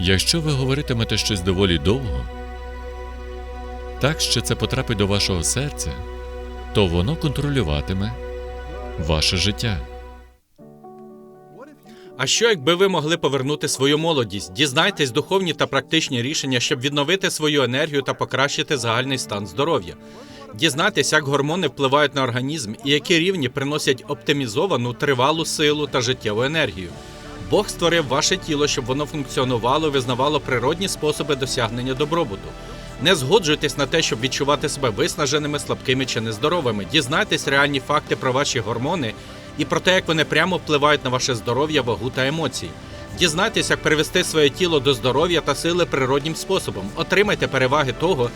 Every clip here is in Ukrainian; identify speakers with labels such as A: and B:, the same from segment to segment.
A: Якщо ви говоритимете щось доволі довго, так що це потрапить до вашого серця, то воно контролюватиме ваше життя.
B: А що, якби ви могли повернути свою молодість, дізнайтесь духовні та практичні рішення, щоб відновити свою енергію та покращити загальний стан здоров'я? Дізнайтесь, як гормони впливають на організм і які рівні приносять оптимізовану тривалу силу та життєву енергію. Бог створив ваше тіло, щоб воно функціонувало визнавало природні способи досягнення добробуту. Не згоджуйтесь на те, щоб відчувати себе виснаженими, слабкими чи нездоровими. Дізнайтесь реальні факти про ваші гормони і про те, як вони прямо впливають на ваше здоров'я, вагу та емоції. Дізнайтесь, як привести своє тіло до здоров'я та сили природнім способом. Отримайте переваги того,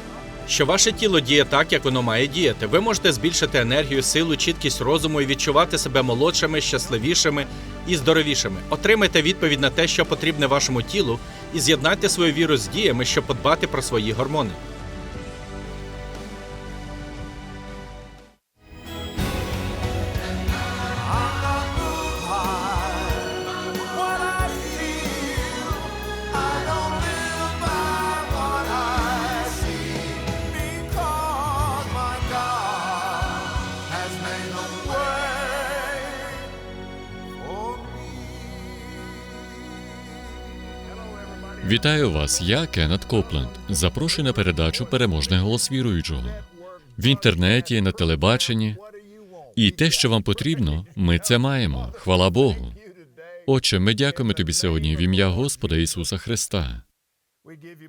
B: що ваше тіло діє так, як воно має діяти. Ви можете збільшити енергію, силу, чіткість розуму і відчувати себе молодшими, щасливішими і здоровішими. Отримайте відповідь на те, що потрібне вашому тілу, і з'єднайте свою віру з діями, щоб подбати про свої гормони.
A: Вітаю вас, я Кеннет Копленд. Запрошую на передачу Переможний голос віруючого в інтернеті, на телебаченні. І те, що вам потрібно, ми це маємо. Хвала Богу. Отче, ми дякуємо тобі сьогодні в ім'я Господа Ісуса Христа.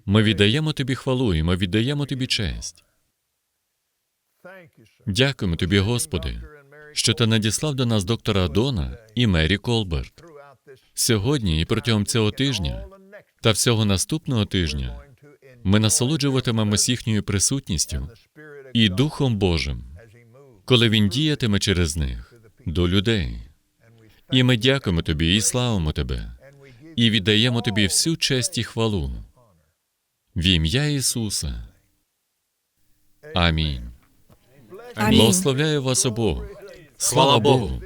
A: Ми віддаємо тобі хвалу і ми віддаємо тобі честь. Дякуємо тобі, Господи, що ти надіслав до нас доктора Дона і Мері Колберт. Сьогодні і протягом цього тижня та всього наступного тижня ми насолоджуватимемось їхньою присутністю і Духом Божим, коли він діятиме через них до людей. І ми дякуємо тобі і славимо тебе, і віддаємо тобі всю честь і хвалу. В ім'я Ісуса. Амінь.
C: Амінь.
A: Благословляю вас обох. Слава.
B: Богу.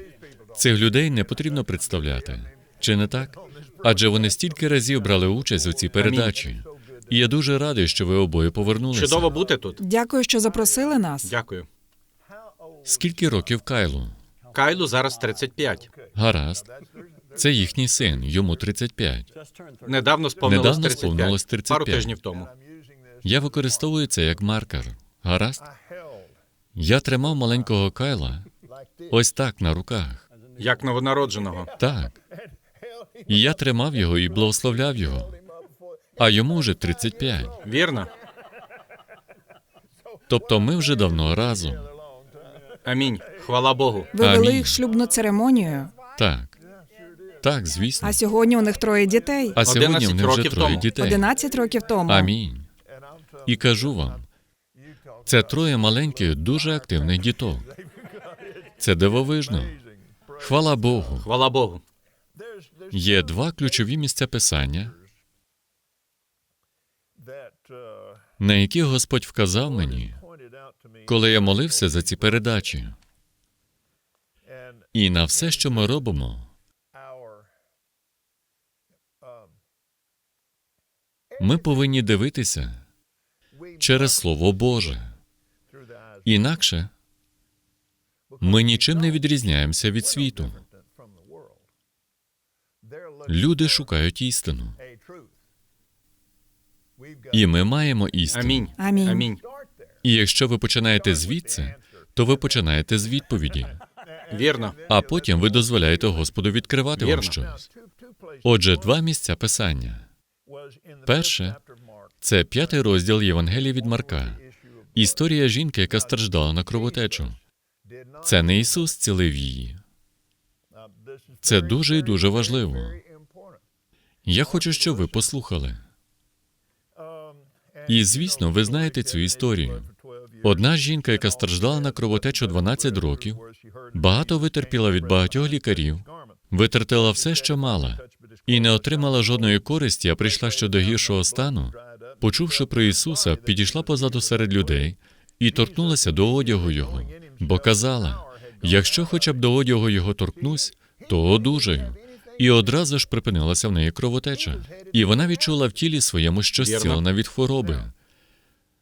A: Цих людей не потрібно представляти. Чи не так? Адже вони стільки разів брали участь у цій передачі. І я дуже радий, що ви обоє повернулися.
B: Чудово бути тут.
C: Дякую, що запросили нас.
B: Дякую.
A: Скільки років Кайлу?
B: Кайлу зараз 35.
A: Гаразд. Це їхній син, йому 35.
B: Недавно сповнилось
A: Недавно
B: 35.
A: сповнилось 35.
B: Пару тижнів тому.
A: Я використовую це як маркер. Гаразд? Я тримав маленького Кайла ось так на руках.
B: Як новонародженого.
A: Так. І я тримав його і благословляв його. А йому вже 35.
B: Вірно?
A: Тобто ми вже давно разом.
B: Амінь. Хвала Богу.
C: Ви вели
A: Амінь.
C: їх шлюбну церемонію,
A: Так. Так, звісно.
C: а сьогодні у них троє дітей.
A: А сьогодні
B: 11
A: них вже
B: років
A: троє
B: тому.
A: дітей.
C: 11 років тому.
A: Амінь. І кажу вам, це троє маленьких, дуже активних діток. Це дивовижно. Хвала Богу.
B: Хвала Богу.
A: Є два ключові місця писання, на які Господь вказав мені, коли я молився за ці передачі. І на все, що ми робимо, ми повинні дивитися через Слово Боже. Інакше ми нічим не відрізняємося від світу. Люди шукають істину, і ми маємо істину.
B: Амінь.
C: Амінь.
B: Амінь.
A: І якщо ви починаєте звідси, то ви починаєте з відповіді,
B: Вірно.
A: а потім ви дозволяєте Господу відкривати вам щось. Отже, два місця писання. Перше це п'ятий розділ Євангелія від Марка. Історія жінки, яка страждала на кровотечу. Це не Ісус цілив її. Це дуже і дуже важливо. Я хочу, щоб ви послухали. І, звісно, ви знаєте цю історію. Одна жінка, яка страждала на кровотечу 12 років, багато витерпіла від багатьох лікарів, витратила все, що мала, і не отримала жодної користі, а прийшла ще до гіршого стану. Почувши про Ісуса, підійшла позаду серед людей і торкнулася до одягу Його, бо казала: якщо хоча б до одягу Його торкнусь, то одужаю. І одразу ж припинилася в неї кровотеча. І вона відчула в тілі своєму, що
B: Вірно.
A: зцілена від хвороби.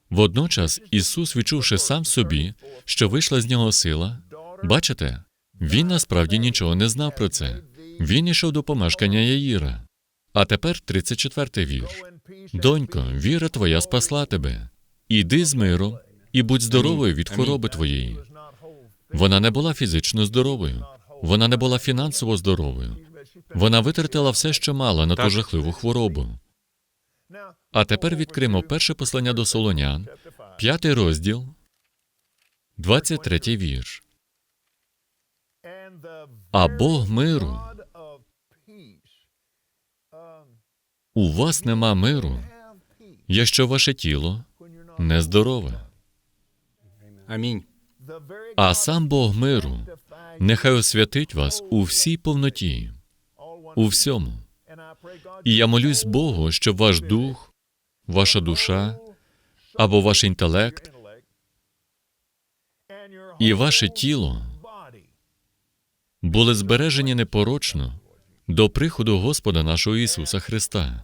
A: Водночас Ісус, відчувши сам собі, що вийшла з нього сила, бачите, він насправді нічого не знав про це. Він ішов до помешкання Яїра. А тепер 34-й вірш. Донько, віра твоя спасла тебе. Іди з миром і будь здоровою від хвороби твоєї. Вона не була фізично здоровою, вона не була фінансово здоровою. Вона витратила все, що мала на ту жахливу хворобу. А тепер відкриємо перше послання до Солонян, п'ятий розділ, 23 вірш.
D: А Бог миру
A: У вас нема миру, якщо ваше тіло нездорове.
B: Амінь.
A: А сам Бог миру нехай освятить вас у всій повноті, у всьому. І я молюсь Богу, щоб ваш дух, ваша душа або ваш інтелект і ваше тіло були збережені непорочно до приходу Господа нашого Ісуса Христа.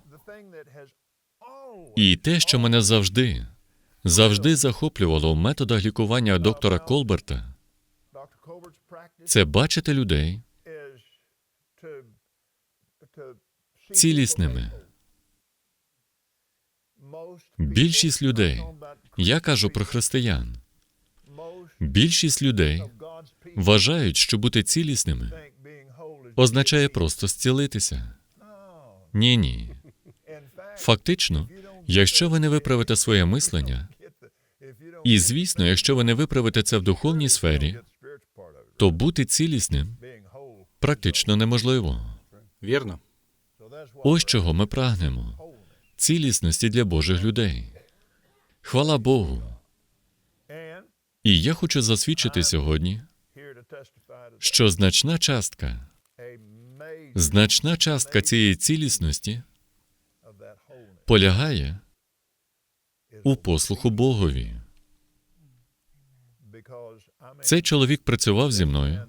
A: І те, що мене завжди, завжди захоплювало в методах лікування доктора Колберта, це бачити людей цілісними. Більшість людей, я кажу про християн, більшість людей вважають, що бути цілісними означає просто зцілитися. Ні, ні. Фактично, якщо ви не виправите своє мислення, і звісно, якщо ви не виправите це в духовній сфері, то бути цілісним практично неможливо.
B: Вірно.
A: Ось чого ми прагнемо цілісності для Божих людей. Хвала Богу. І я хочу засвідчити сьогодні, що значна частка, значна частка цієї цілісності полягає у послуху Богові. Цей чоловік працював зі мною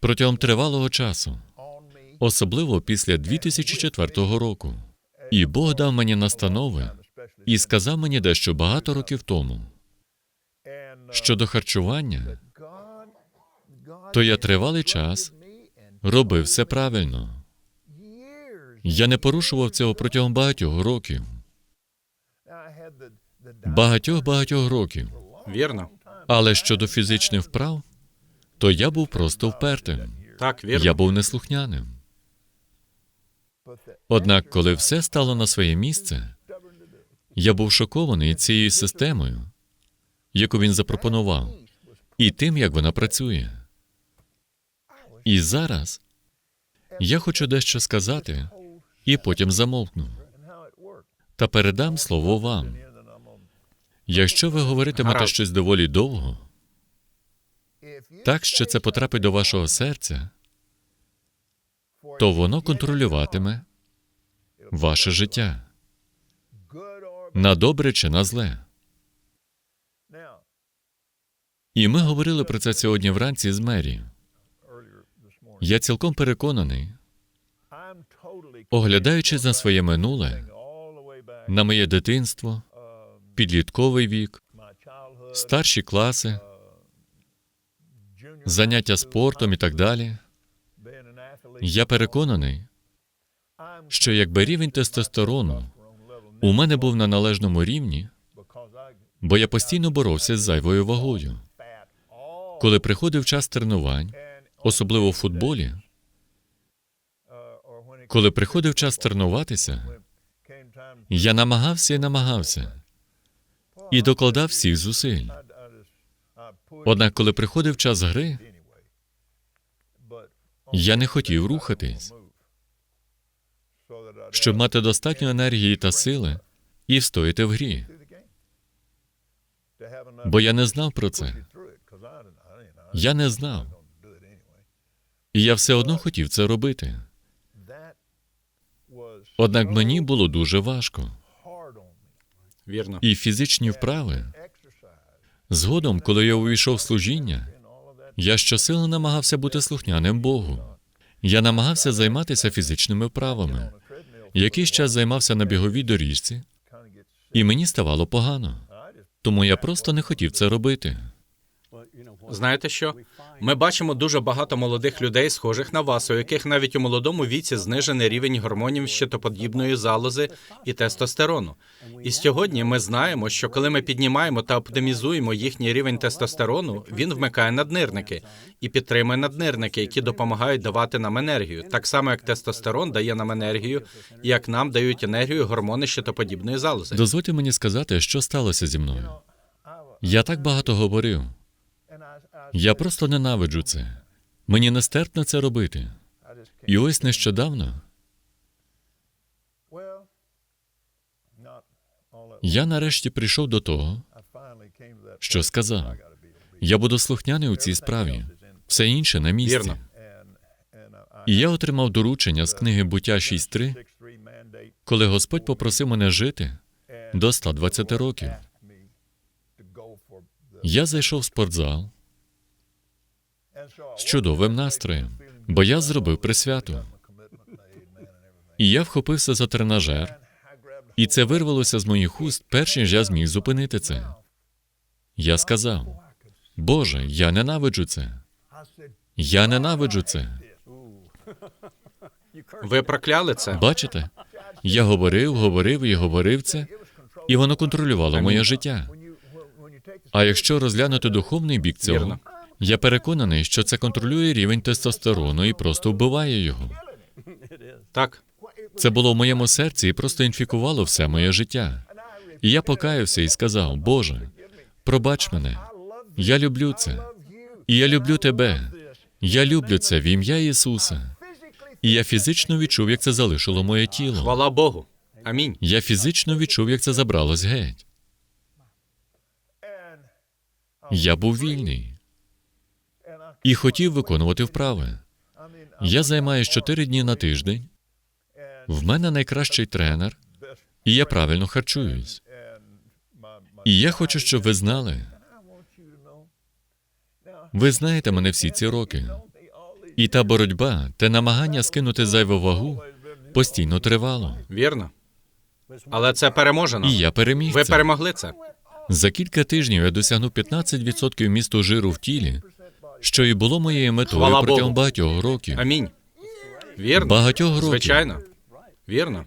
A: протягом тривалого часу, особливо після 2004 року. І Бог дав мені настанови і сказав мені дещо багато років тому. Щодо харчування, то я тривалий час робив все правильно. Я не порушував цього протягом багатьох років. Багатьох багатьох років.
B: Вірно.
A: Але щодо фізичних вправ, то я був просто впертим.
B: Так, вірно.
A: Я був неслухняним. Однак, коли все стало на своє місце, я був шокований цією системою, яку він запропонував, і тим, як вона працює. І зараз я хочу дещо сказати, і потім замовкну. Та передам слово вам. Якщо ви говоритимете щось доволі довго, так що це потрапить до вашого серця, то воно контролюватиме ваше життя на добре чи на зле. І ми говорили про це сьогодні вранці з Мері. Я цілком переконаний, оглядаючи на своє минуле, на моє дитинство, підлітковий вік, старші класи, заняття спортом і так далі, я переконаний, що якби рівень тестостерону у мене був на належному рівні, бо я постійно боровся з зайвою вагою. Коли приходив час тренувань, особливо в футболі, коли приходив час тренуватися, я намагався і намагався і докладав всіх зусиль. Однак, коли приходив час гри, я не хотів рухатись, щоб мати достатньо енергії та сили і встояти в грі, бо я не знав про це. Я не знав. І я все одно хотів це робити. Однак мені було дуже важко.
B: Вірно.
A: І фізичні вправи. Згодом, коли я увійшов в служіння, я щосили намагався бути слухняним Богу. Я намагався займатися фізичними вправами. Якийсь час займався на біговій доріжці, і мені ставало погано. Тому я просто не хотів це робити.
B: Знаєте що? Ми бачимо дуже багато молодих людей, схожих на вас, у яких навіть у молодому віці знижений рівень гормонів щитоподібної залози і тестостерону. І сьогодні ми знаємо, що коли ми піднімаємо та оптимізуємо їхній рівень тестостерону, він вмикає наднирники і підтримує наднирники, які допомагають давати нам енергію, так само як тестостерон дає нам енергію, як нам дають енергію гормони щитоподібної залози.
A: Дозвольте мені сказати, що сталося зі мною. Я так багато говорив. Я просто ненавиджу це. Мені нестерпно це робити. І ось нещодавно я нарешті прийшов до того, що сказав: я буду слухняний у цій справі, все інше на місці.
B: Вірно.
A: І я отримав доручення з книги Буття 6.3, коли Господь попросив мене жити до 120 років. Я зайшов в спортзал з чудовим настроєм, бо я зробив присвяту. І я вхопився за тренажер, і це вирвалося з моїх уст, перш ніж я зміг зупинити це. Я сказав: Боже, я ненавиджу це. Я ненавиджу це.
B: Ви прокляли це?
A: Бачите? Я говорив, говорив і говорив це, і воно контролювало моє життя. А якщо розглянути духовний бік цього,
B: Вірно.
A: Я переконаний, що це контролює рівень тестостерону і просто вбиває його.
B: Так.
A: Це було в моєму серці і просто інфікувало все моє життя. І я покаявся і сказав: Боже, пробач мене, я люблю це. І я люблю тебе. Я люблю це в ім'я Ісуса. І я фізично відчув, як це залишило моє тіло.
B: Хвала Богу. Амінь.
A: Я фізично відчув, як це забралось геть. Я був вільний і хотів виконувати вправи. Я займаюся чотири дні на тиждень. В мене найкращий тренер, і я правильно харчуюсь. І я хочу, щоб ви знали. Ви знаєте мене всі ці роки. І та боротьба, те намагання скинути зайву вагу постійно тривало.
B: Вірно. Але це переможено.
A: І я переміг.
B: Ви
A: це.
B: перемогли це.
A: За кілька тижнів я досягнув 15% місту жиру в тілі, що і було моєю метою
B: Хвала
A: протягом
B: Богу.
A: багатьох років.
B: Амінь. Вірно.
A: Багатьох років
B: Звичайно. Вірно.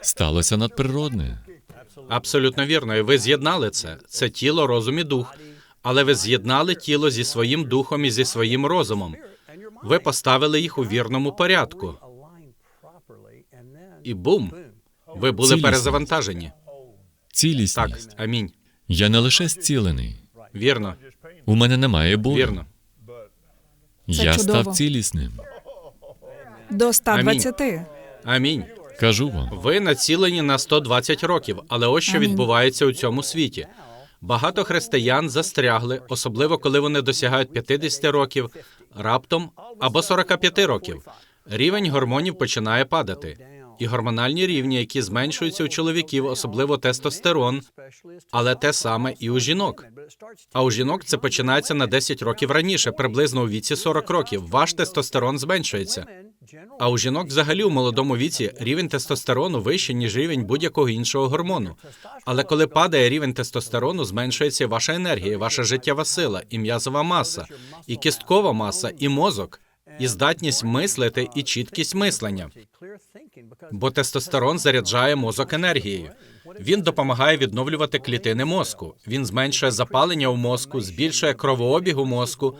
A: сталося надприродне.
B: Абсолютно вірно. І ви з'єднали це. Це тіло, розум і дух. Але ви з'єднали тіло зі своїм духом і зі своїм розумом. Ви поставили їх у вірному порядку. І бум. Ви були
A: Цілісність.
B: перезавантажені. Так, амінь.
A: Я не лише зцілений.
B: Вірно,
A: У мене немає болю.
B: вірно.
A: Я
C: чудово.
A: став цілісним.
C: До 120.
B: Амінь.
A: Кажу вам,
B: Ви націлені на 120 років, але ось що
C: Амінь.
B: відбувається у цьому світі. Багато християн застрягли, особливо коли вони досягають 50 років, раптом або 45 років. Рівень гормонів починає падати. І гормональні рівні, які зменшуються у чоловіків, особливо тестостерон, але те саме і у жінок. А у жінок це починається на 10 років раніше, приблизно у віці 40 років. Ваш тестостерон зменшується. А у жінок взагалі у молодому віці рівень тестостерону вищий, ніж рівень будь-якого іншого гормону. Але коли падає рівень тестостерону, зменшується ваша енергія, ваша життєва сила, і м'язова маса, і кісткова маса, і мозок, і здатність мислити, і чіткість мислення. Бо тестостерон заряджає мозок енергією. Він допомагає відновлювати клітини мозку. Він зменшує запалення у мозку, збільшує кровообіг у мозку.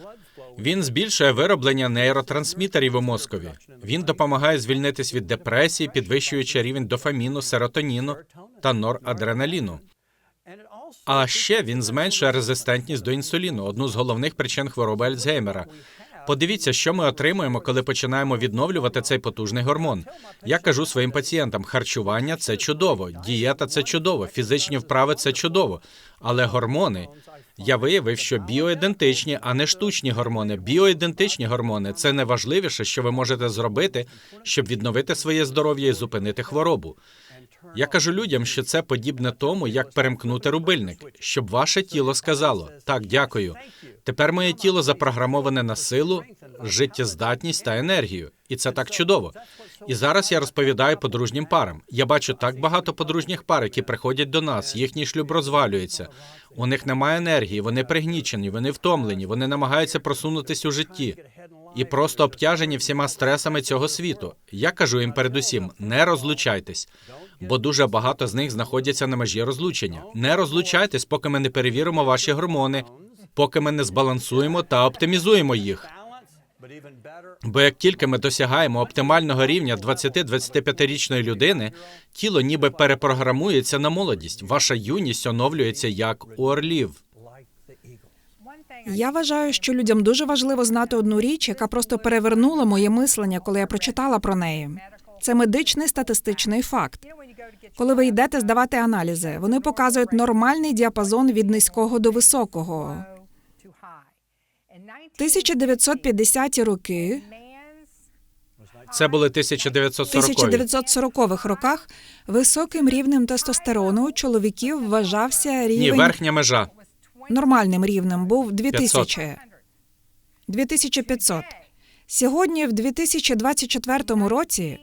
B: Він збільшує вироблення нейротрансмітерів у мозкові. Він допомагає звільнитись від депресії, підвищуючи рівень дофаміну, серотоніну та норадреналіну. А ще він зменшує резистентність до інсуліну, одну з головних причин хвороби Альцгеймера. Подивіться, що ми отримуємо, коли починаємо відновлювати цей потужний гормон. Я кажу своїм пацієнтам: харчування це чудово, дієта це чудово, фізичні вправи це чудово. Але гормони, Я виявив, що біоідентичні, а не штучні гормони. Біоідентичні гормони це найважливіше, що ви можете зробити, щоб відновити своє здоров'я і зупинити хворобу. Я кажу людям, що це подібне тому, як перемкнути рубильник, щоб ваше тіло сказало: так, дякую. Тепер моє тіло запрограмоване на силу, життєздатність та енергію, і це так чудово. І зараз я розповідаю подружнім парам. Я бачу так багато подружніх пар, які приходять до нас. Їхній шлюб розвалюється. У них немає енергії, вони пригнічені, вони втомлені, вони намагаються просунутись у житті і просто обтяжені всіма стресами цього світу. Я кажу їм передусім: не розлучайтесь, бо дуже багато з них знаходяться на межі розлучення. Не розлучайтесь, поки ми не перевіримо ваші гормони, поки ми не збалансуємо та оптимізуємо їх. Бо як тільки ми досягаємо оптимального рівня 20-25-річної людини, тіло ніби перепрограмується на молодість. Ваша юність оновлюється як у орлів.
C: Я вважаю, що людям дуже важливо знати одну річ, яка просто перевернула моє мислення, коли я прочитала про неї. Це медичний статистичний факт. Коли ви йдете здавати аналізи, вони показують нормальний діапазон від низького до високого. 1950-ті роки,
B: Це були 1940-ві.
C: 1940-х роках високим рівнем тестостерону у чоловіків вважався
B: Ні,
C: рівень
B: верхня межа.
C: Нормальним рівнем був 2000. 2500. Сьогодні, в 2024 році,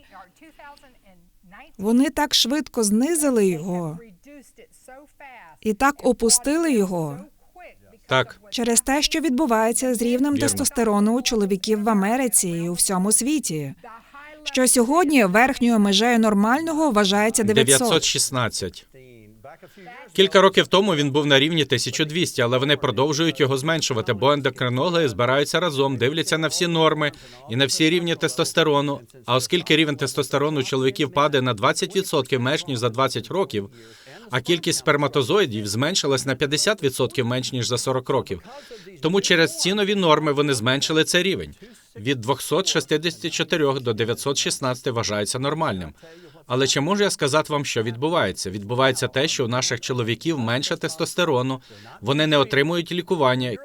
C: вони так швидко знизили його і так опустили його
B: Так,
C: через те, що відбувається з рівнем
B: Вірно.
C: тестостерону у чоловіків в Америці і у всьому світі. Що сьогодні верхньою межею нормального вважається 900.
B: 916. Кілька років тому він був на рівні 1200, але вони продовжують його зменшувати, бо ендокринологи збираються разом, дивляться на всі норми і на всі рівні тестостерону. А оскільки рівень тестостерону чоловіків падає на 20% менш ніж за 20 років, а кількість сперматозоїдів зменшилась на 50% менш ніж за 40 років. Тому через ці нові норми вони зменшили цей рівень. Від 264 до 916 вважається нормальним. Але чи можу я сказати вам, що відбувається? Відбувається те, що у наших чоловіків менше тестостерону, вони не отримують лікування.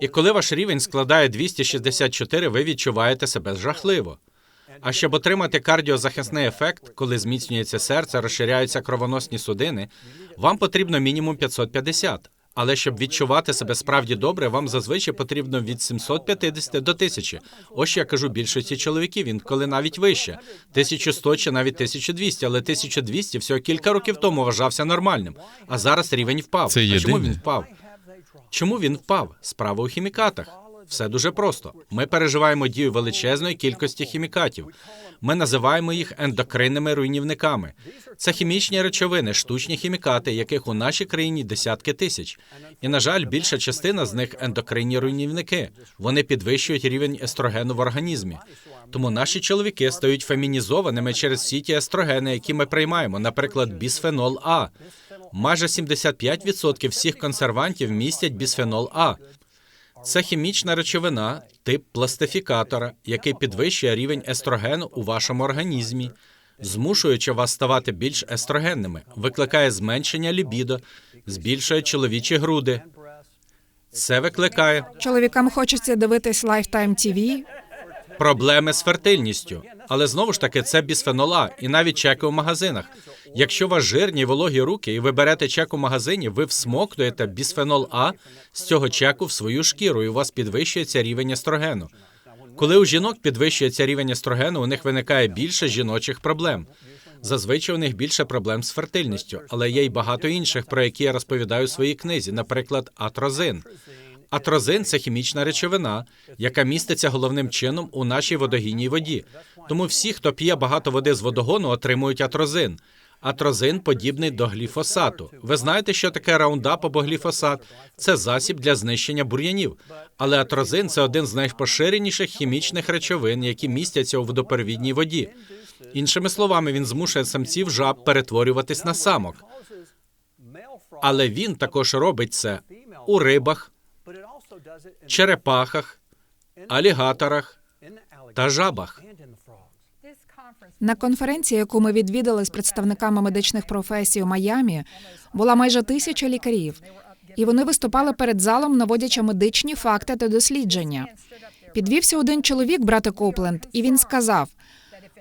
B: І коли ваш рівень складає 264, ви відчуваєте себе жахливо. А щоб отримати кардіозахисний ефект, коли зміцнюється серце, розширяються кровоносні судини, вам потрібно мінімум 550. Але щоб відчувати себе справді добре, вам зазвичай потрібно від 750 до 1000. Ось що я кажу більшості чоловіків, інколи навіть вище. 1100 чи навіть 1200, але 1200 всього кілька років тому вважався нормальним. А зараз рівень впав.
A: Це
B: а чому він впав? Чому він впав? Справа у хімікатах. Все дуже просто. Ми переживаємо дію величезної кількості хімікатів. Ми називаємо їх ендокринними руйнівниками. Це хімічні речовини, штучні хімікати, яких у нашій країні десятки тисяч. І, на жаль, більша частина з них ендокринні руйнівники. Вони підвищують рівень естрогену в організмі. Тому наші чоловіки стають фемінізованими через всі ті естрогени, які ми приймаємо, наприклад, бісфенол А. Майже 75% всіх консервантів містять бісфенол А. Це хімічна речовина, тип пластифікатора, який підвищує рівень естрогену у вашому організмі, змушуючи вас ставати більш естрогенними, викликає зменшення лібідо, збільшує чоловічі груди. Це викликає
C: Чоловікам хочеться дивитись Lifetime TV,
B: проблеми з фертильністю. Але знову ж таки, це бісфенол А, і навіть чеки у магазинах. Якщо у вас жирні вологі руки, і ви берете чек у магазині, ви всмоктуєте бісфенол А з цього чеку в свою шкіру, і у вас підвищується рівень естрогену. Коли у жінок підвищується рівень естрогену, у них виникає більше жіночих проблем. Зазвичай у них більше проблем з фертильністю, але є й багато інших, про які я розповідаю у своїй книзі, наприклад, атрозин. Атрозин це хімічна речовина, яка міститься головним чином у нашій водогінній воді. Тому всі, хто п'є багато води з водогону, отримують атрозин. Атрозин подібний до гліфосату. Ви знаєте, що таке раундап або гліфосат? Це засіб для знищення бур'янів. Але атрозин це один з найпоширеніших хімічних речовин, які містяться у водоперевідній воді. Іншими словами, він змушує самців жаб перетворюватись на самок. Але він також робить це у рибах, черепахах, алігаторах та жабах.
C: На конференції, яку ми відвідали з представниками медичних професій у Майамі, була майже тисяча лікарів. І вони виступали перед залом, наводячи медичні факти та дослідження. Підвівся один чоловік, брате Копленд, і він сказав: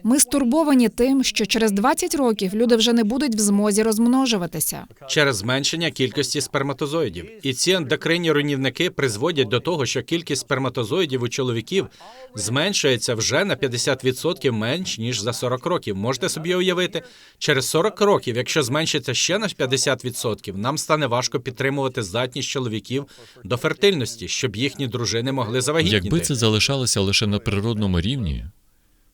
C: ми стурбовані тим, що через 20 років люди вже не будуть в змозі розмножуватися.
B: через зменшення кількості сперматозоїдів. І ці ендокринні руйнівники призводять до того, що кількість сперматозоїдів у чоловіків зменшується вже на 50% менш ніж за 40 років. Можете собі уявити, через 40 років, якщо зменшиться ще на 50%, нам стане важко підтримувати здатність чоловіків до фертильності, щоб їхні дружини могли завагітніти.
A: Якби це залишалося лише на природному рівні,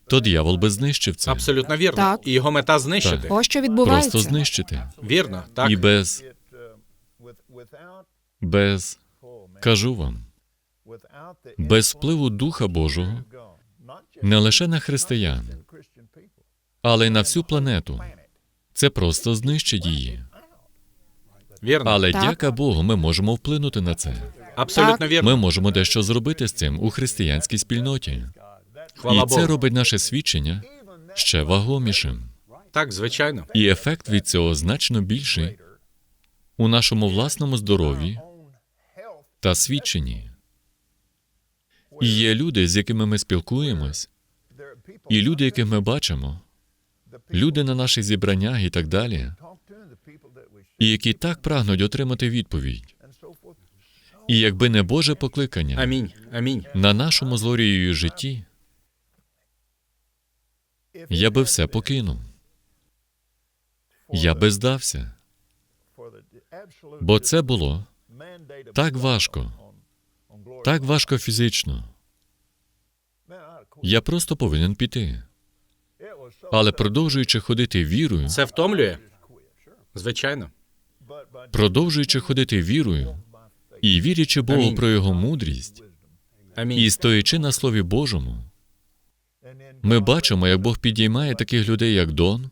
A: то диявол би знищив це.
B: Абсолютно вірно.
C: Так.
B: І його мета знищити.
A: Так.
C: Ось що відбувається.
A: Просто знищити.
B: Вірно, так.
A: І без, без, кажу вам, без впливу Духа Божого не лише на християн, але й на всю планету. Це просто знищить її.
B: Вірно.
A: Але
C: Так.
A: дяка Богу, ми можемо вплинути на це.
B: Абсолютно
C: Так.
B: вірно.
A: Ми можемо дещо зробити з цим у християнській спільноті.
B: Хвала
A: І це
B: Богу.
A: робить наше свідчення ще вагомішим.
B: Так, звичайно.
A: І ефект від цього значно більший у нашому власному здоров'ї та свідченні. І є люди, з якими ми спілкуємось, і люди, яких ми бачимо, люди на наших зібраннях і так далі, і які так прагнуть отримати відповідь. І якби не Боже покликання
B: Амінь. Амінь.
A: на нашому злорією житті, я би все покинув. Я би здався, бо це було так важко, так важко фізично. Я просто повинен піти. Але продовжуючи ходити вірою,
B: Це втомлює? Звичайно.
A: продовжуючи ходити вірою і вірячи Богу
B: Амінь.
A: про його мудрість,
B: Амінь.
A: і стоячи на слові Божому, ми бачимо, як Бог підіймає таких людей, як Дон,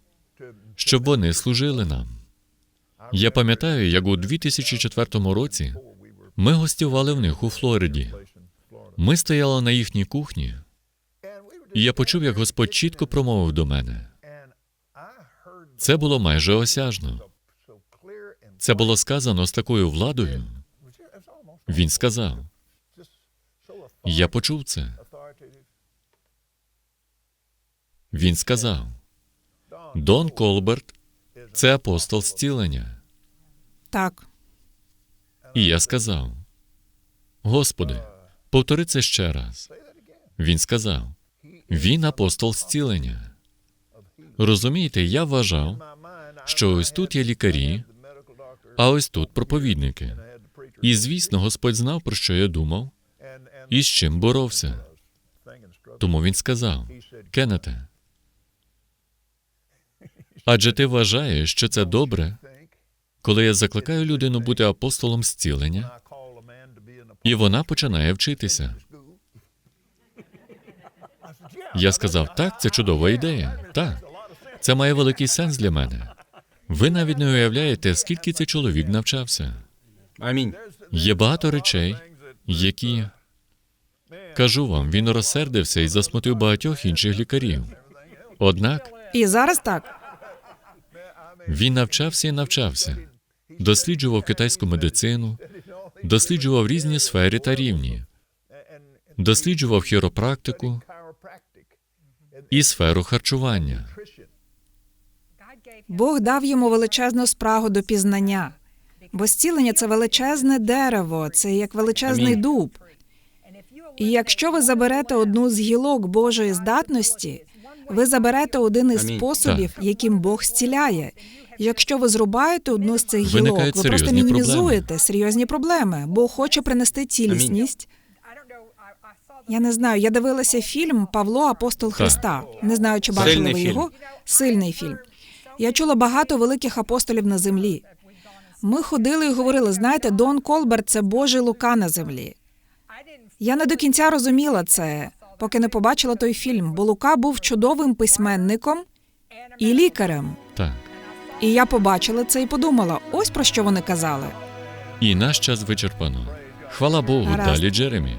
A: щоб вони служили нам. Я пам'ятаю, як у 2004 році ми гостювали в них у Флориді. Ми стояли на їхній кухні, і я почув, як Господь чітко промовив до мене. Це було майже осяжно. Це було сказано з такою владою. Він сказав: Я почув це. Він сказав: Дон Колберт це апостол зцілення.
C: Так,
A: І я сказав: Господи, повтори це ще раз. Він сказав: Він апостол зцілення. Розумієте, я вважав, що ось тут є лікарі, а ось тут проповідники. І звісно, Господь знав, про що я думав і з чим боровся. Тому він сказав: Кеннете, адже ти вважаєш, що це добре, коли я закликаю людину бути апостолом зцілення, і вона починає вчитися. Я сказав, так, це чудова ідея. Так, це має великий сенс для мене. Ви навіть не уявляєте, скільки цей чоловік навчався.
B: Амінь.
A: Є багато речей, які кажу вам, він розсердився і засмутив багатьох інших лікарів. Однак
C: і зараз так.
A: Він навчався і навчався, досліджував китайську медицину, досліджував різні сфери та рівні, досліджував хіропрактику і сферу харчування.
C: Бог дав йому величезну спрагу до пізнання. Бо зцілення це величезне дерево, це як величезний
B: Амінь.
C: дуб. І якщо ви заберете одну з гілок Божої здатності, ви заберете один із
B: Амінь.
C: способів, яким Бог зціляє. Якщо ви зрубаєте одну з цих гілок, ви просто
A: серйозні
C: мінімізуєте серйозні проблеми. Бог хоче принести цілісність. Я не знаю. Я дивилася фільм Павло Апостол Христа. Не знаю, чи бачили
B: Сильний
C: ви
B: фільм.
C: його. Сильний фільм. Я чула багато великих апостолів на землі. Ми ходили і говорили: знаєте, Дон Колберт це Божий Лука на землі. Я не до кінця розуміла це, поки не побачила той фільм, бо Лука був чудовим письменником і лікарем.
A: Так.
C: І я побачила це і подумала: ось про що вони казали.
A: І наш час вичерпано. Хвала Богу,
C: Гаразд.
A: далі Джеремі.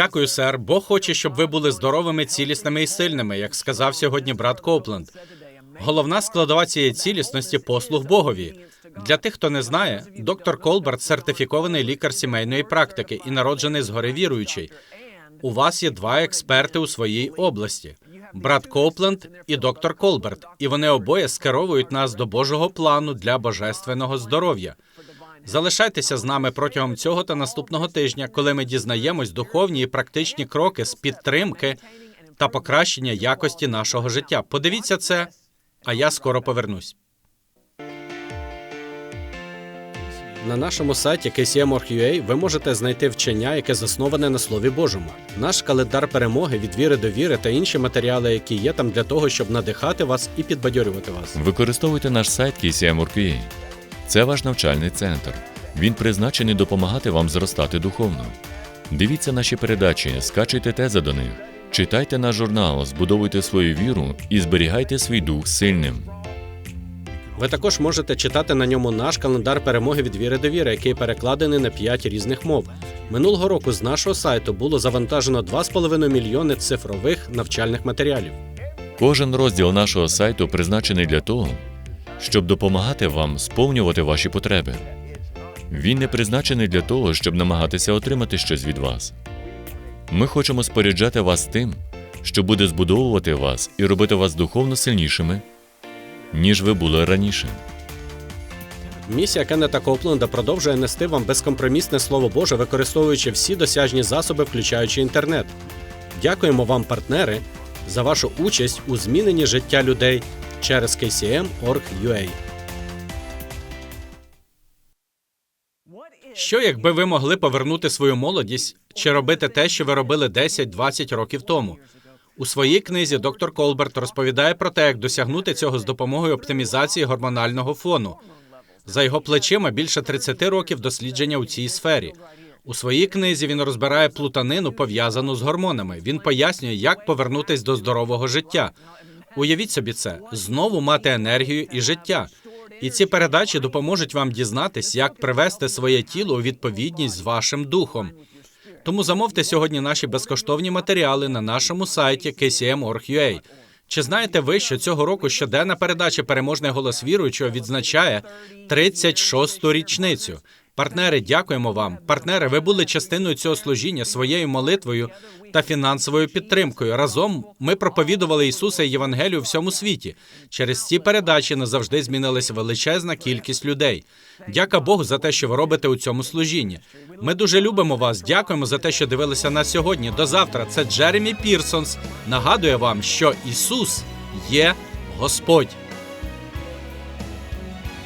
B: Дякую, сер. Бог хоче, щоб ви були здоровими, цілісними і сильними, як сказав сьогодні брат Копленд. Головна складова цієї цілісності послуг Богові. Для тих, хто не знає, доктор Колберт сертифікований лікар сімейної практики і народжений згори віруючий. У вас є два експерти у своїй області: брат Копленд і доктор Колберт, і вони обоє скеровують нас до Божого плану для божественного здоров'я. Залишайтеся з нами протягом цього та наступного тижня, коли ми дізнаємось духовні і практичні кроки з підтримки та покращення якості нашого життя. Подивіться це, а я скоро повернусь.
E: На нашому сайті KCM.org.ua ви можете знайти вчення, яке засноване на Слові Божому. Наш календар перемоги від віри до віри та інші матеріали, які є там для того, щоб надихати вас і підбадьорювати вас.
A: Використовуйте наш сайт KCM.org.ua. Це ваш навчальний центр. Він призначений допомагати вам зростати духовно. Дивіться наші передачі, скачуйте тези до них, читайте наш журнал, збудовуйте свою віру і зберігайте свій дух сильним.
E: Ви також можете читати на ньому наш календар перемоги від віри до віри, який перекладений на 5 різних мов. Минулого року з нашого сайту було завантажено 2,5 мільйони цифрових навчальних матеріалів.
A: Кожен розділ нашого сайту призначений для того, щоб допомагати вам сповнювати ваші потреби. Він не призначений для того, щоб намагатися отримати щось від вас. Ми хочемо споряджати вас тим, що буде збудовувати вас і робити вас духовно сильнішими, ніж ви були раніше.
E: Місія Кеннета Копленда продовжує нести вам безкомпромісне слово Боже, використовуючи всі досяжні засоби, включаючи інтернет. Дякуємо вам, партнери, за вашу участь у зміненні життя людей через KCM.org.ua.
B: Що якби ви могли повернути свою молодість чи робити те, що ви робили 10-20 років тому? У своїй книзі доктор Колберт розповідає про те, як досягнути цього з допомогою оптимізації гормонального фону. За його плечима більше 30 років дослідження у цій сфері. У своїй книзі він розбирає плутанину, пов'язану з гормонами. Він пояснює, як повернутись до здорового життя. Уявіть собі це знову мати енергію і життя. І ці передачі допоможуть вам дізнатись, як привести своє тіло у відповідність з вашим духом. Тому замовте сьогодні наші безкоштовні матеріали на нашому сайті kcm.org.ua. Чи знаєте ви, що цього року щоденна передача Переможний голос віруючого відзначає 36-ту річницю? Партнери, дякуємо вам. Партнери, ви були частиною цього служіння своєю молитвою та фінансовою підтримкою. Разом ми проповідували Ісуса і Євангелію у всьому світі. Через ці передачі назавжди змінилася величезна кількість людей. Дяка Богу за те, що ви робите у цьому служінні. Ми дуже любимо вас. Дякуємо за те, що дивилися нас сьогодні. До завтра. Це Джеремі Пірсонс. Нагадує вам, що Ісус є Господь.